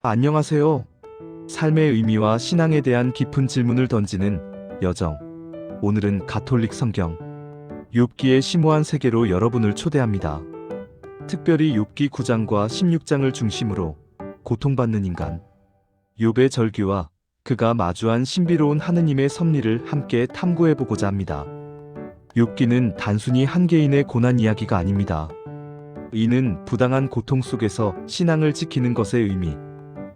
안녕하세요. 삶의 의미와 신앙에 대한 깊은 질문을 던지는 여정. 오늘은 가톨릭 성경 욥기의 심오한 세계로 여러분을 초대합니다. 특별히 욥기 9장과 16장을 중심으로 고통받는 인간 욥의 절규와 그가 마주한 신비로운 하느님의 섭리를 함께 탐구해 보고자 합니다. 욥기는 단순히 한 개인의 고난 이야기가 아닙니다. 이는 부당한 고통 속에서 신앙을 지키는 것의 의미,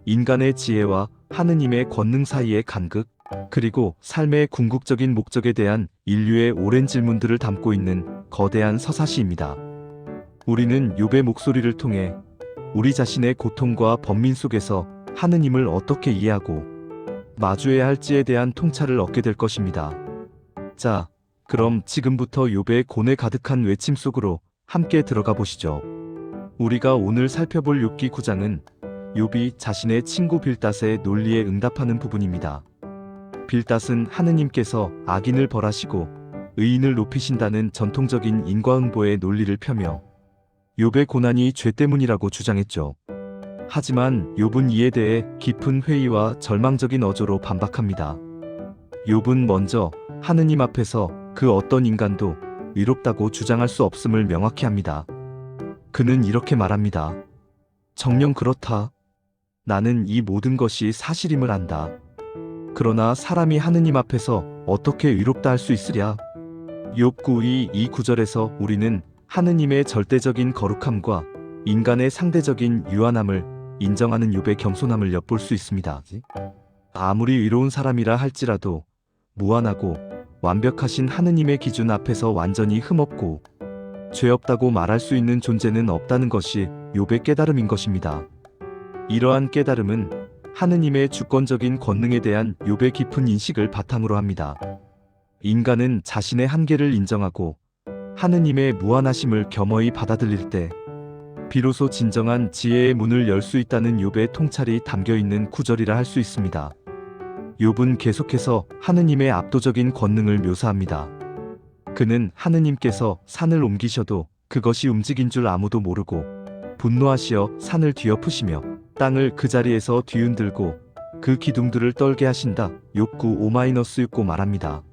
인간의 지혜와 하느님의 권능 사이의 간극, 그리고 삶의 궁극적인 목적에 대한 인류의 오랜 질문들을 담고 있는 거대한 서사시입니다. 우리는 욥의 목소리를 통해 우리 자신의 고통과 번민 속에서 하느님을 어떻게 이해하고 마주해야 할지에 대한 통찰을 얻게 될 것입니다. 자, 그럼 지금부터 욥의 고뇌 가득한 외침 속으로 함께 들어가 보시죠. 우리가 오늘 살펴볼 욥기 9장은 욥이 자신의 친구 빌닷의 논리에 응답하는 부분입니다. 빌닷은 하느님께서 악인을 벌하시고 의인을 높이신다는 전통적인 인과응보의 논리를 펴며 욥의 고난이 죄 때문이라고 주장했죠. 하지만 욥은 이에 대해 깊은 회의와 절망적인 어조로 반박합니다. 욥은 먼저 하느님 앞에서 그 어떤 인간도 위롭다고 주장할 수 없음을 명확히 합니다. 그는 이렇게 말합니다. 정녕 그렇다. 나는 이 모든 것이 사실임을 안다. 그러나 사람이 하느님 앞에서 어떻게 위롭다 할 수 있으랴? 욥 9이 이 구절에서 우리는 하느님의 절대적인 거룩함과 인간의 상대적인 유한함을 인정하는 욥의 겸손함을 엿볼 수 있습니다. 아무리 의로운 사람이라 할지라도 무한하고 완벽하신 하느님의 기준 앞에서 완전히 흠없고 죄 없다고 말할 수 있는 존재는 없다는 것이 욥의 깨달음인 것입니다. 이러한 깨달음은 하느님의 주권적인 권능에 대한 욥의 깊은 인식을 바탕으로 합니다. 인간은 자신의 한계를 인정하고 하느님의 무한하심을 겸허히 받아들일 때 비로소 진정한 지혜의 문을 열 수 있다는 욥의 통찰이 담겨 있는 구절이라 할 수 있습니다. 욥은 계속해서 하느님의 압도적인 권능을 묘사합니다. 그는 하느님께서 산을 옮기셔도 그것이 움직인 줄 아무도 모르고 분노하시어 산을 뒤엎으시며 땅을 그 자리에서 뒤흔들고 그 기둥들을 떨게 하신다. 욕구 5-6고 말합니다.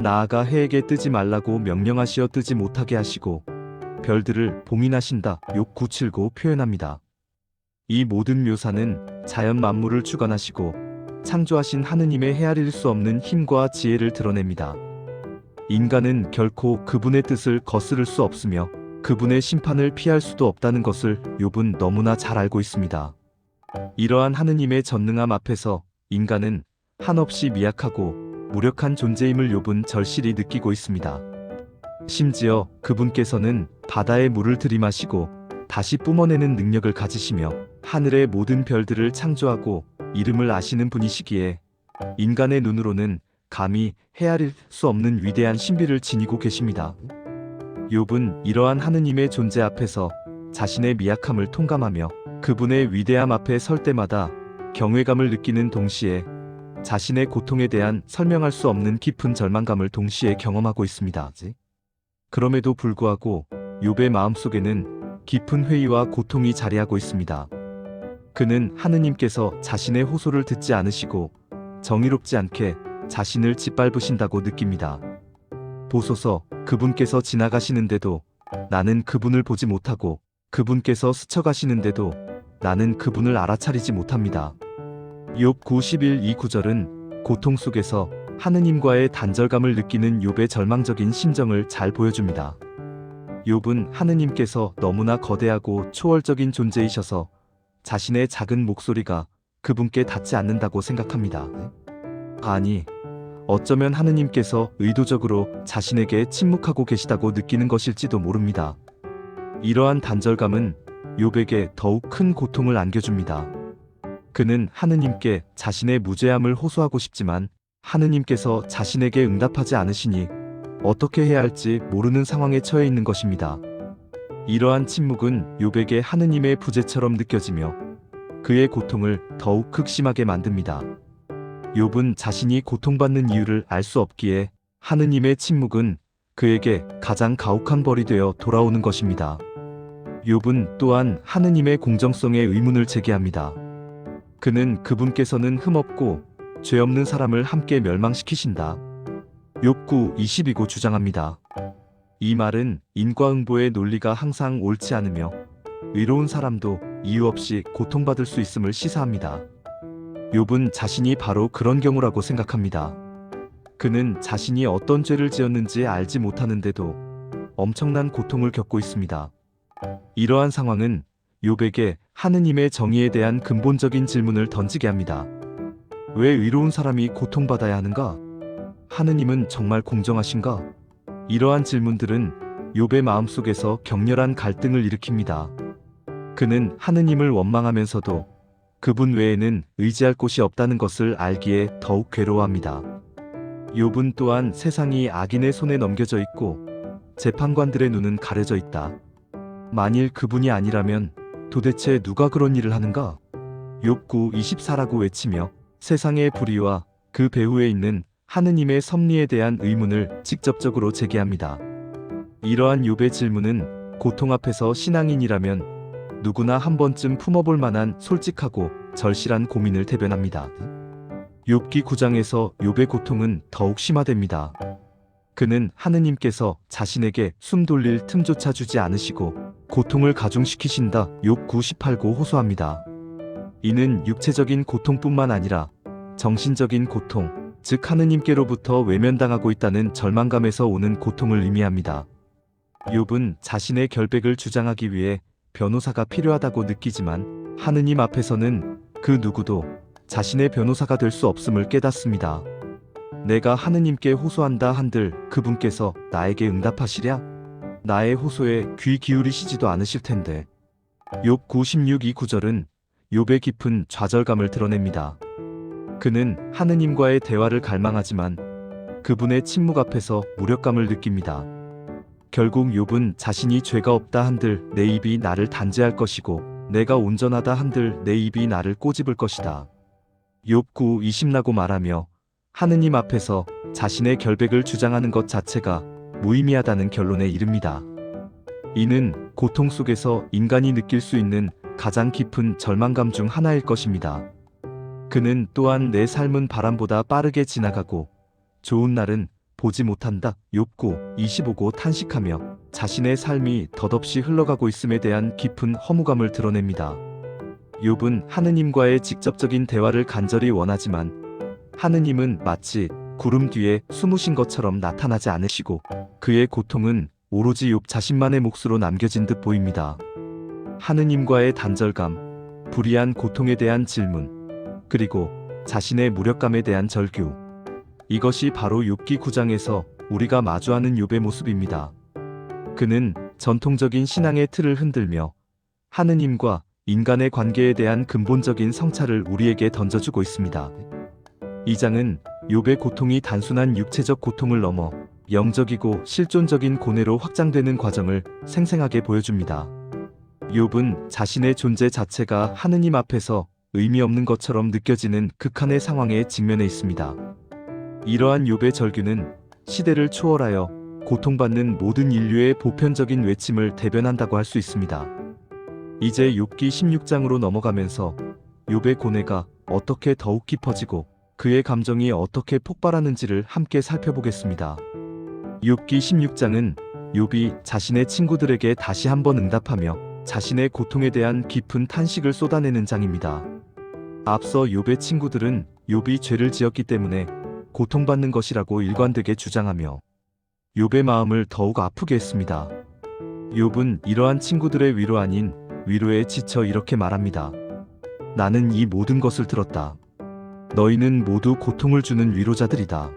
나아가 해에게 뜨지 말라고 명령하시어 뜨지 못하게 하시고 별들을 봉인하신다. 욕 979 표현합니다. 이 모든 묘사는 자연 만물을 주관하시고 창조하신 하느님의 헤아릴 수 없는 힘과 지혜를 드러냅니다. 인간은 결코 그분의 뜻을 거스를 수 없으며 그분의 심판을 피할 수도 없다는 것을 욥은 너무나 잘 알고 있습니다. 이러한 하느님의 전능함 앞에서 인간은 한없이 미약하고 무력한 존재임을 욥은 절실히 느끼고 있습니다. 심지어 그분께서는 바다의 물을 들이마시고 다시 뿜어내는 능력을 가지시며 하늘의 모든 별들을 창조하고 이름을 아시는 분이시기에 인간의 눈으로는 감히 헤아릴 수 없는 위대한 신비를 지니고 계십니다. 욥은 이러한 하느님의 존재 앞에서 자신의 미약함을 통감하며 그분의 위대함 앞에 설 때마다 경외감을 느끼는 동시에 자신의 고통에 대한 설명할 수 없는 깊은 절망감을 동시에 경험하고 있습니다. 그럼에도 불구하고 욥의 마음속에는 깊은 회의와 고통이 자리하고 있습니다. 그는 하느님께서 자신의 호소를 듣지 않으시고 정의롭지 않게 자신을 짓밟으신다고 느낍니다. 보소서 그분께서 지나가시는데도 나는 그분을 보지 못하고 그분께서 스쳐가시는데도 나는 그분을 알아차리지 못합니다. 욥 91 이 구절은 고통 속에서 하느님과의 단절감을 느끼는 욥의 절망적인 심정을 잘 보여줍니다. 욥은 하느님께서 너무나 거대하고 초월적인 존재이셔서 자신의 작은 목소리가 그분께 닿지 않는다고 생각합니다. 아니, 어쩌면 하느님께서 의도적으로 자신에게 침묵하고 계시다고 느끼는 것일지도 모릅니다. 이러한 단절감은 욥에게 더욱 큰 고통을 안겨줍니다. 그는 하느님께 자신의 무죄함을 호소하고 싶지만 하느님께서 자신에게 응답하지 않으시니 어떻게 해야 할지 모르는 상황에 처해 있는 것입니다. 이러한 침묵은 욥에게 하느님의 부재처럼 느껴지며 그의 고통을 더욱 극심하게 만듭니다. 욥은 자신이 고통받는 이유를 알 수 없기에 하느님의 침묵은 그에게 가장 가혹한 벌이 되어 돌아오는 것입니다. 욥은 또한 하느님의 공정성에 의문을 제기합니다. 그는 그분께서는 흠없고 죄 없는 사람을 함께 멸망시키신다. 욥구 22고 주장합니다. 이 말은 인과응보의 논리가 항상 옳지 않으며 의로운 사람도 이유 없이 고통받을 수 있음을 시사합니다. 욥은 자신이 바로 그런 경우라고 생각합니다. 그는 자신이 어떤 죄를 지었는지 알지 못하는데도 엄청난 고통을 겪고 있습니다. 이러한 상황은 욥에게 하느님의 정의에 대한 근본적인 질문을 던지게 합니다. 왜 의로운 사람이 고통받아야 하는가? 하느님은 정말 공정하신가? 이러한 질문들은 욥의 마음속에서 격렬한 갈등을 일으킵니다. 그는 하느님을 원망하면서도 그분 외에는 의지할 곳이 없다는 것을 알기에 더욱 괴로워합니다. 욥은 또한 세상이 악인의 손에 넘겨져 있고 재판관들의 눈은 가려져 있다. 만일 그분이 아니라면 도대체 누가 그런 일을 하는가? 욥구 24라고 외치며 세상의 불의와 그 배후에 있는 하느님의 섭리에 대한 의문을 직접적으로 제기합니다. 이러한 욥의 질문은 고통 앞에서 신앙인이라면 누구나 한 번쯤 품어볼 만한 솔직하고 절실한 고민을 대변합니다. 욥기 9장에서 욥의 고통은 더욱 심화됩니다. 그는 하느님께서 자신에게 숨 돌릴 틈조차 주지 않으시고 고통을 가중시키신다. 욥 98고 호소합니다. 이는 육체적인 고통뿐만 아니라 정신적인 고통, 즉 하느님께로부터 외면당하고 있다는 절망감에서 오는 고통을 의미합니다. 욥은 자신의 결백을 주장하기 위해 변호사가 필요하다고 느끼지만 하느님 앞에서는 그 누구도 자신의 변호사가 될 수 없음을 깨닫습니다. 내가 하느님께 호소한다 한들 그분께서 나에게 응답하시랴? 나의 호소에 귀 기울이시지도 않으실 텐데. 욥 96, 이 구절은 욥의 깊은 좌절감을 드러냅니다. 그는 하느님과의 대화를 갈망하지만 그분의 침묵 앞에서 무력감을 느낍니다. 결국 욥은 자신이 죄가 없다 한들 내 입이 나를 단죄할 것이고 내가 온전하다 한들 내 입이 나를 꼬집을 것이다. 욥9 20라고 말하며 하느님 앞에서 자신의 결백을 주장하는 것 자체가 무의미하다는 결론에 이릅니다. 이는 고통 속에서 인간이 느낄 수 있는 가장 깊은 절망감 중 하나일 것입니다. 그는 또한 내 삶은 바람보다 빠르게 지나가고 좋은 날은 보지 못한다. 욥고 25고 탄식하며 자신의 삶이 덧없이 흘러가고 있음에 대한 깊은 허무감을 드러냅니다. 욥은 하느님과의 직접적인 대화를 간절히 원하지만 하느님은 마치 구름 뒤에 숨으신 것처럼 나타나지 않으시고 그의 고통은 오로지 욥 자신만의 몫으로 남겨진 듯 보입니다. 하느님과의 단절감, 불이한 고통에 대한 질문, 그리고 자신의 무력감에 대한 절규. 이것이 바로 욥기 9장에서 우리가 마주하는 욥의 모습입니다. 그는 전통적인 신앙의 틀을 흔들며 하느님과 인간의 관계에 대한 근본적인 성찰을 우리에게 던져주고 있습니다. 이 장은 욥의 고통이 단순한 육체적 고통을 넘어 영적이고 실존적인 고뇌로 확장되는 과정을 생생하게 보여줍니다. 욥은 자신의 존재 자체가 하느님 앞에서 의미 없는 것처럼 느껴지는 극한의 상황에 직면해 있습니다. 이러한 욥의 절규는 시대를 초월하여 고통받는 모든 인류의 보편적인 외침을 대변한다고 할 수 있습니다. 이제 욥기 16장으로 넘어가면서 욥의 고뇌가 어떻게 더욱 깊어지고 그의 감정이 어떻게 폭발하는지를 함께 살펴보겠습니다. 욥기 16장은 욥이 자신의 친구들에게 다시 한번 응답하며 자신의 고통에 대한 깊은 탄식을 쏟아내는 장입니다. 앞서 욥의 친구들은 욥이 죄를 지었기 때문에 고통받는 것이라고 일관되게 주장하며 욥의 마음을 더욱 아프게 했습니다. 욥은 이러한 친구들의 위로 아닌 위로에 지쳐 이렇게 말합니다. 나는 이 모든 것을 들었다. 너희는 모두 고통을 주는 위로자들이다.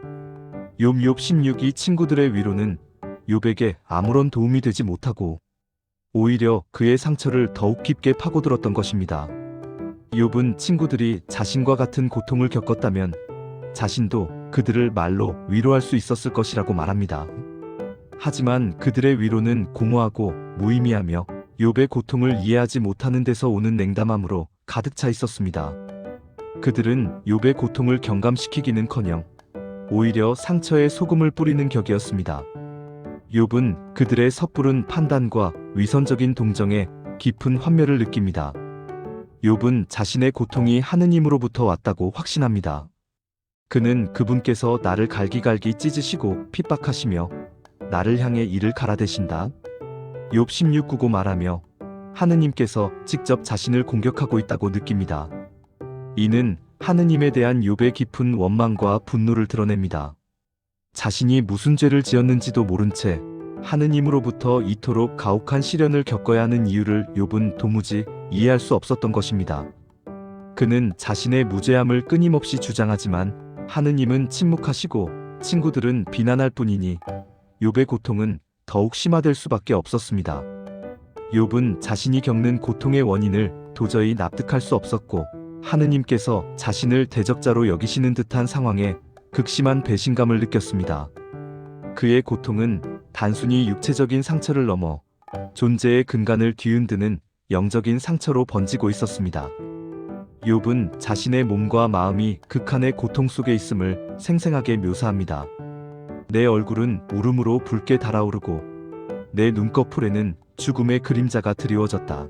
욥욥 16이 친구들의 위로는 욥에게 아무런 도움이 되지 못하고 오히려 그의 상처를 더욱 깊게 파고들었던 것입니다. 욥은 친구들이 자신과 같은 고통을 겪었다면 자신도 그들을 말로 위로할 수 있었을 것이라고 말합니다. 하지만 그들의 위로는 공허하고 무의미하며 욥의 고통을 이해하지 못하는 데서 오는 냉담함으로 가득 차 있었습니다. 그들은 욥의 고통을 경감시키기는커녕 오히려 상처에 소금을 뿌리는 격이었습니다. 욥은 그들의 섣부른 판단과 위선적인 동정에 깊은 환멸을 느낍니다. 욥은 자신의 고통이 하느님으로부터 왔다고 확신합니다. 그는 그분께서 나를 갈기갈기 찢으시고 핍박하시며 나를 향해 이를 갈아대신다. 욥 16구고 말하며 하느님께서 직접 자신을 공격하고 있다고 느낍니다. 이는 하느님에 대한 욥의 깊은 원망과 분노를 드러냅니다. 자신이 무슨 죄를 지었는지도 모른 채 하느님으로부터 이토록 가혹한 시련을 겪어야 하는 이유를 욥은 도무지 이해할 수 없었던 것입니다. 그는 자신의 무죄함을 끊임없이 주장하지만 하느님은 침묵하시고 친구들은 비난할 뿐이니 욥의 고통은 더욱 심화될 수밖에 없었습니다. 욥은 자신이 겪는 고통의 원인을 도저히 납득할 수 없었고 하느님께서 자신을 대적자로 여기시는 듯한 상황에 극심한 배신감을 느꼈습니다. 그의 고통은 단순히 육체적인 상처를 넘어 존재의 근간을 뒤흔드는 영적인 상처로 번지고 있었습니다. 욥은 자신의 몸과 마음이 극한의 고통 속에 있음을 생생하게 묘사합니다. 내 얼굴은 울음으로 붉게 달아오르고 내 눈꺼풀에는 죽음의 그림자가 드리워졌다.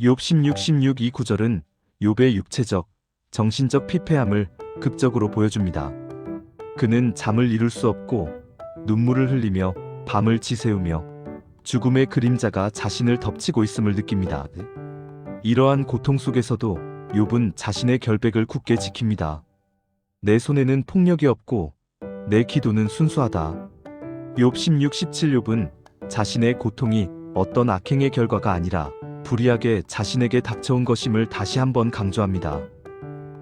욥 16, 16 이 구절은 욥의 육체적, 정신적 피폐함을 극적으로 보여줍니다. 그는 잠을 이룰 수 없고 눈물을 흘리며 밤을 지새우며 죽음의 그림자가 자신을 덮치고 있음을 느낍니다. 이러한 고통 속에서도 욥은 자신의 결백을 굳게 지킵니다. 내 손에는 폭력이 없고 내 기도는 순수하다. 욥 16, 17 욥은 자신의 고통이 어떤 악행의 결과가 아니라 불의하게 자신에게 닥쳐온 것임을 다시 한번 강조합니다.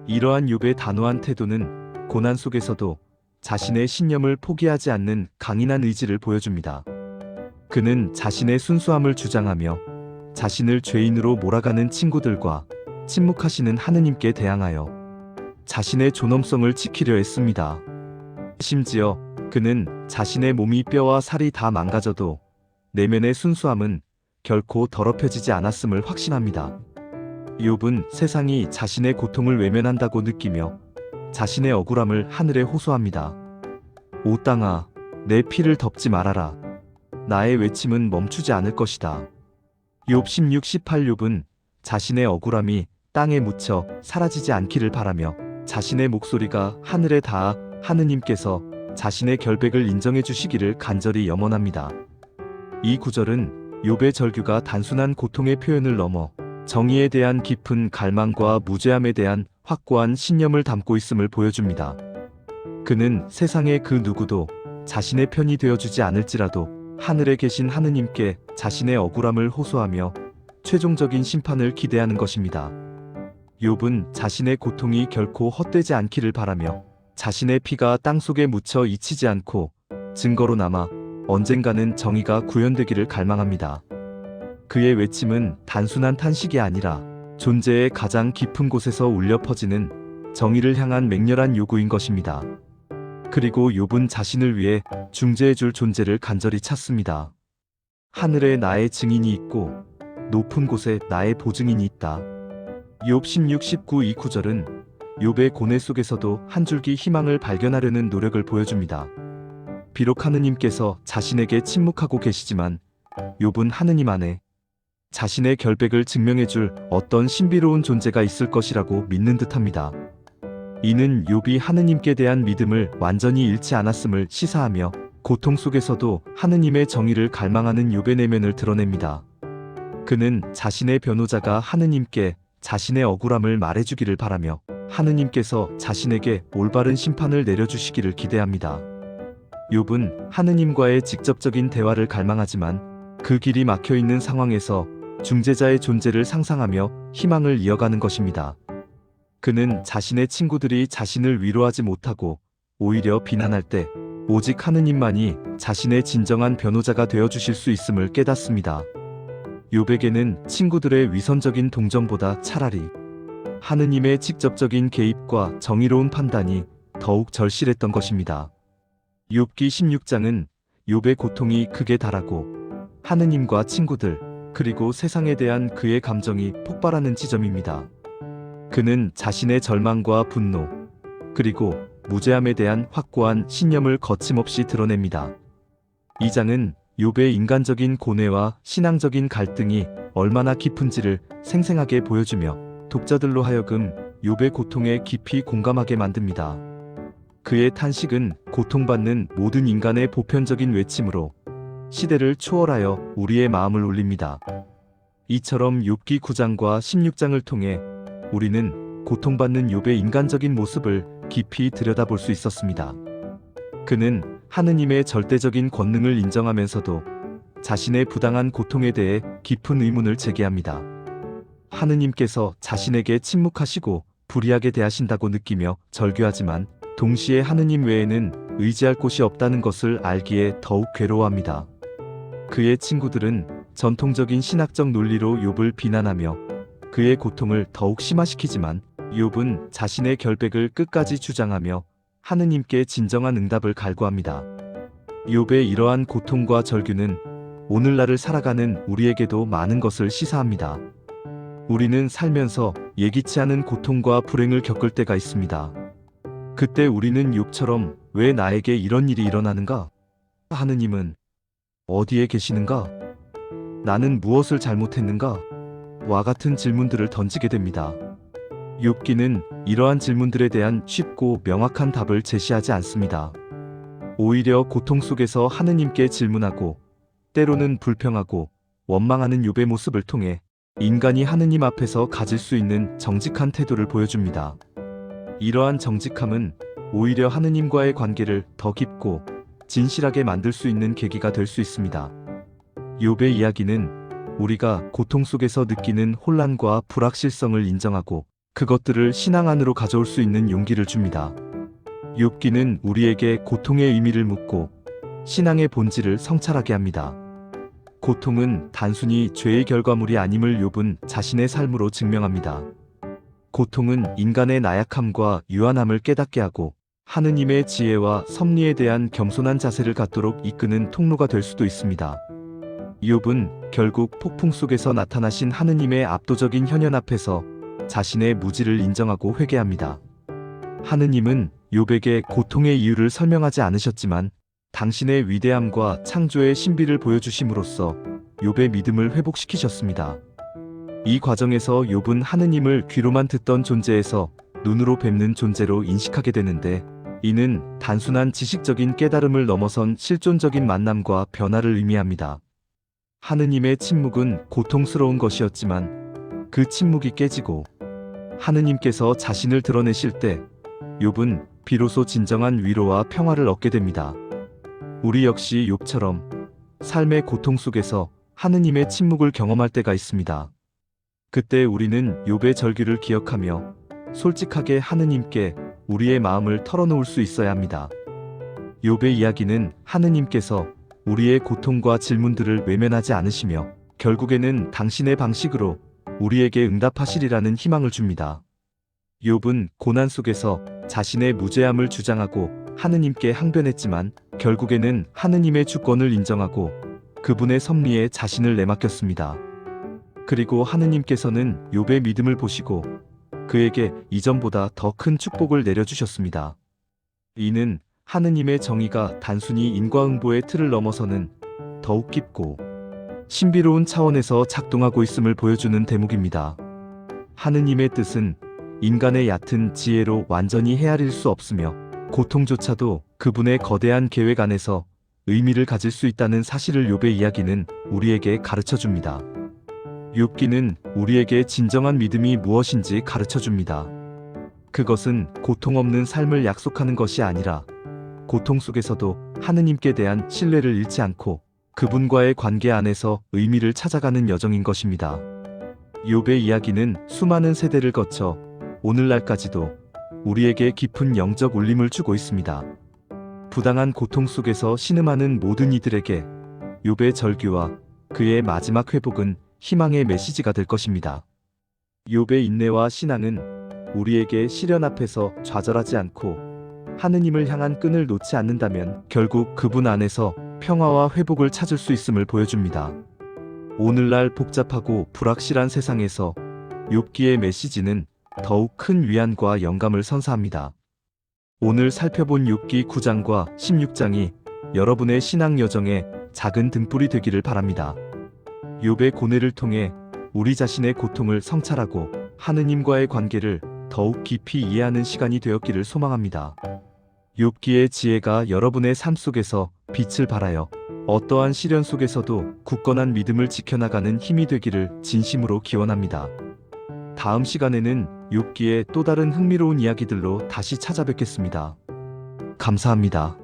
이러한 욥의 단호한 태도는 고난 속에서도 자신의 신념을 포기하지 않는 강인한 의지를 보여줍니다. 그는 자신의 순수함을 주장하며 자신을 죄인으로 몰아가는 친구들과 침묵하시는 하느님께 대항하여 자신의 존엄성을 지키려 했습니다. 심지어 그는 자신의 몸이 뼈와 살이 다 망가져도 내면의 순수함은 결코 더럽혀지지 않았음을 확신합니다. 욥은 세상이 자신의 고통을 외면한다고 느끼며 자신의 억울함을 하늘에 호소합니다. 오 땅아, 내 피를 덮지 말아라. 나의 외침은 멈추지 않을 것이다. 욥 16, 18 욥은 자신의 억울함이 땅에 묻혀 사라지지 않기를 바라며 자신의 목소리가 하늘에 닿아 하느님께서 자신의 결백을 인정해 주시기를 간절히 염원합니다. 이 구절은 욥의 절규가 단순한 고통의 표현을 넘어 정의에 대한 깊은 갈망과 무죄함에 대한 확고한 신념을 담고 있음을 보여줍니다. 그는 세상의 그 누구도 자신의 편이 되어주지 않을지라도 하늘에 계신 하느님께 자신의 억울함을 호소하며 최종적인 심판을 기대하는 것입니다. 욥은 자신의 고통이 결코 헛되지 않기를 바라며 자신의 피가 땅 속에 묻혀 잊히지 않고 증거로 남아 언젠가는 정의가 구현되기를 갈망합니다. 그의 외침은 단순한 탄식이 아니라 존재의 가장 깊은 곳에서 울려 퍼지는 정의를 향한 맹렬한 요구인 것입니다. 그리고 욥은 자신을 위해 중재해 줄 존재를 간절히 찾습니다. 하늘에 나의 증인이 있고 높은 곳에 나의 보증인이 있다. 욥 16, 19 이 구절은 욥의 고뇌 속에서도 한 줄기 희망을 발견하려는 노력을 보여줍니다. 비록 하느님께서 자신에게 침묵하고 계시지만 욥은 하느님 안에 자신의 결백을 증명해 줄 어떤 신비로운 존재가 있을 것이라고 믿는 듯합니다. 이는 욥이 하느님께 대한 믿음을 완전히 잃지 않았음을 시사하며 고통 속에서도 하느님의 정의를 갈망하는 욥의 내면을 드러냅니다. 그는 자신의 변호자가 하느님께 자신의 억울함을 말해주기를 바라며 하느님께서 자신에게 올바른 심판을 내려주시기를 기대합니다. 욥은 하느님과의 직접적인 대화를 갈망하지만 그 길이 막혀 있는 상황에서 중재자의 존재를 상상하며 희망을 이어가는 것입니다. 그는 자신의 친구들이 자신을 위로하지 못하고 오히려 비난할 때 오직 하느님만이 자신의 진정한 변호자가 되어 주실 수 있음을 깨닫습니다. 욥에게는 친구들의 위선적인 동정보다 차라리 하느님의 직접적인 개입과 정의로운 판단이 더욱 절실했던 것입니다. 욥기 16장은 욥의 고통이 극에 달하고 하느님과 친구들 그리고 세상에 대한 그의 감정이 폭발하는 지점입니다. 그는 자신의 절망과 분노 그리고 무죄함에 대한 확고한 신념을 거침없이 드러냅니다. 이 장은 욥의 인간적인 고뇌와 신앙적인 갈등이 얼마나 깊은지를 생생하게 보여주며 독자들로 하여금 욥의 고통에 깊이 공감하게 만듭니다. 그의 탄식은 고통받는 모든 인간의 보편적인 외침으로 시대를 초월하여 우리의 마음을 울립니다. 이처럼 욥기 9장과 16장을 통해 우리는 고통받는 욥의 인간적인 모습을 깊이 들여다볼 수 있었습니다. 그는 하느님의 절대적인 권능을 인정하면서도 자신의 부당한 고통에 대해 깊은 의문을 제기합니다. 하느님께서 자신에게 침묵하시고 불의하게 대하신다고 느끼며 절규하지만 동시에 하느님 외에는 의지할 곳이 없다는 것을 알기에 더욱 괴로워합니다. 그의 친구들은 전통적인 신학적 논리로 욥을 비난하며 그의 고통을 더욱 심화시키지만 욥은 자신의 결백을 끝까지 주장하며 하느님께 진정한 응답을 갈구합니다. 욥의 이러한 고통과 절규는 오늘날을 살아가는 우리에게도 많은 것을 시사합니다. 우리는 살면서 예기치 않은 고통과 불행을 겪을 때가 있습니다. 그때 우리는 욥처럼 왜 나에게 이런 일이 일어나는가? 하느님은 어디에 계시는가? 나는 무엇을 잘못했는가? 와 같은 질문들을 던지게 됩니다. 욥기는 이러한 질문들에 대한 쉽고 명확한 답을 제시하지 않습니다. 오히려 고통 속에서 하느님께 질문하고 때로는 불평하고 원망하는 욥의 모습을 통해 인간이 하느님 앞에서 가질 수 있는 정직한 태도를 보여줍니다. 이러한 정직함은 오히려 하느님과의 관계를 더 깊고 진실하게 만들 수 있는 계기가 될 수 있습니다. 욥의 이야기는 우리가 고통 속에서 느끼는 혼란과 불확실성을 인정하고 그것들을 신앙 안으로 가져올 수 있는 용기를 줍니다. 욥기는 우리에게 고통의 의미를 묻고 신앙의 본질을 성찰하게 합니다. 고통은 단순히 죄의 결과물이 아님을 욥은 자신의 삶으로 증명합니다. 고통은 인간의 나약함과 유한함을 깨닫게 하고 하느님의 지혜와 섭리에 대한 겸손한 자세를 갖도록 이끄는 통로가 될 수도 있습니다. 욥은 결국 폭풍 속에서 나타나신 하느님의 압도적인 현현 앞에서 자신의 무지를 인정하고 회개합니다. 하느님은 욥에게 고통의 이유를 설명하지 않으셨지만 당신의 위대함과 창조의 신비를 보여주심으로써 욥의 믿음을 회복시키셨습니다. 이 과정에서 욥은 하느님을 귀로만 듣던 존재에서 눈으로 뵙는 존재로 인식하게 되는데 이는 단순한 지식적인 깨달음을 넘어선 실존적인 만남과 변화를 의미합니다. 하느님의 침묵은 고통스러운 것이었지만 그 침묵이 깨지고 하느님께서 자신을 드러내실 때 욥은 비로소 진정한 위로와 평화를 얻게 됩니다. 우리 역시 욥처럼 삶의 고통 속에서 하느님의 침묵을 경험할 때가 있습니다. 그때 우리는 욥의 절규를 기억하며 솔직하게 하느님께 우리의 마음을 털어놓을 수 있어야 합니다. 욥의 이야기는 하느님께서 우리의 고통과 질문들을 외면하지 않으시며 결국에는 당신의 방식으로 우리에게 응답하시리라는 희망을 줍니다. 욥은 고난 속에서 자신의 무죄함을 주장하고 하느님께 항변했지만 결국에는 하느님의 주권을 인정하고 그분의 섭리에 자신을 내맡겼습니다. 그리고 하느님께서는 욥의 믿음을 보시고 그에게 이전보다 더 큰 축복을 내려주셨습니다. 이는 하느님의 정의가 단순히 인과응보의 틀을 넘어서는 더욱 깊고 신비로운 차원에서 작동하고 있음을 보여주는 대목입니다. 하느님의 뜻은 인간의 얕은 지혜로 완전히 헤아릴 수 없으며 고통조차도 그분의 거대한 계획 안에서 의미를 가질 수 있다는 사실을 욥의 이야기는 우리에게 가르쳐 줍니다. 욥기는 우리에게 진정한 믿음이 무엇인지 가르쳐 줍니다. 그것은 고통 없는 삶을 약속하는 것이 아니라 고통 속에서도 하느님께 대한 신뢰를 잃지 않고 그분과의 관계 안에서 의미를 찾아가는 여정인 것입니다. 욥의 이야기는 수많은 세대를 거쳐 오늘날까지도 우리에게 깊은 영적 울림을 주고 있습니다. 부당한 고통 속에서 신음하는 모든 이들에게 욥의 절규와 그의 마지막 회복은 희망의 메시지가 될 것입니다. 욥의 인내와 신앙은 우리에게 시련 앞에서 좌절하지 않고 하느님을 향한 끈을 놓지 않는다면 결국 그분 안에서 평화와 회복을 찾을 수 있음을 보여줍니다. 오늘날 복잡하고 불확실한 세상에서 욥기의 메시지는 더욱 큰 위안과 영감을 선사합니다. 오늘 살펴본 욥기 9장과 16장이 여러분의 신앙 여정에 작은 등불이 되기를 바랍니다. 욥의 고뇌를 통해 우리 자신의 고통을 성찰하고 하느님과의 관계를 더욱 깊이 이해하는 시간이 되었기를 소망합니다. 욥기의 지혜가 여러분의 삶 속에서 빛을 발하여 어떠한 시련 속에서도 굳건한 믿음을 지켜나가는 힘이 되기를 진심으로 기원합니다. 다음 시간에는 욥기의 또 다른 흥미로운 이야기들로 다시 찾아뵙겠습니다. 감사합니다.